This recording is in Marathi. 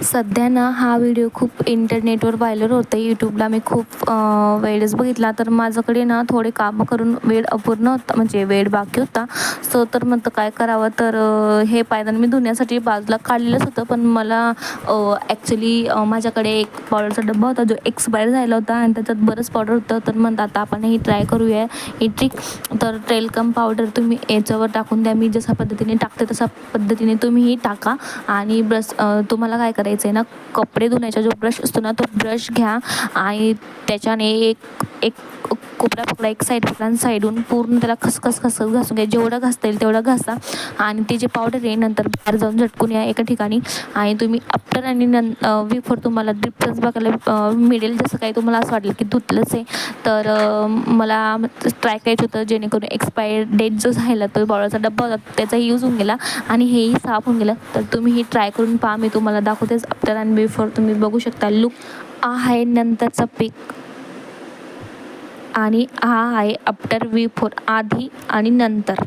सध्या ना हा व्हिडिओ खूप इंटरनेटवर व्हायरल होतं यूट्यूबला मी खूप वेळेस बघितला. तर माझ्याकडे ना थोडे कामं करून वेळ अपूर्ण होता. म्हणजे वेळ बाकी होता. सो तर म्हणतं काय करावं? तर हे पायदान मी धुण्यासाठी बाजूला काढलेलंच होतं. पण मला ॲक्च्युली माझ्याकडे एक पावडरचा डब्बा होता. जो एक्सपायर झाला होता. आणि त्याच्यात बरंच पावडर होतं. तर म्हणतं आता आपण ही ट्राय करूया. ही ट्रिक तर टेलकम पावडर तुम्ही याच्यावर टाकून द्या. मी जशा पद्धतीने टाकते तशा पद्धतीने तुम्हीही टाका. आणि ब्रश तुम्हाला काय करायचं आहे ना कपडे धुण्याचा जो ब्रश असतो ना तो ब्रश घ्या आणि त्याच्याने एक एक कोपरा पकडा एक साईड पकडा आणि साईडून पूर्ण त्याला खसखस खसखस घासून घ्या. जेवढं घासता येईल तेवढं घासा आणि ते जे पावडर आहे नंतर बाहेर जाऊन झटकून या एका ठिकाणी आणि तुम्ही आफ्टर आणि नं बिफोर तुम्हाला डिफरन्स बघायला मिळेल जसं काही तुम्हाला असं वाटलं की धुतलंच आहे. तर मला ट्राय करायचं होतं जेणेकरून एक्सपायर डेट जो झाला तो पावडरचा डब्बा होता त्याचा यूज होऊन गेला आणि हेही साफ होऊन गेलं. तर तुम्ही ही ट्राय करून पहा मी तुम्हाला दाखवतेच आफ्टर अँड बिफोर तुम्ही बघू शकता लुक आहे नंतरचा पिक आणि हा आहे आफ्टर बिफोर आधी आणि नंतर.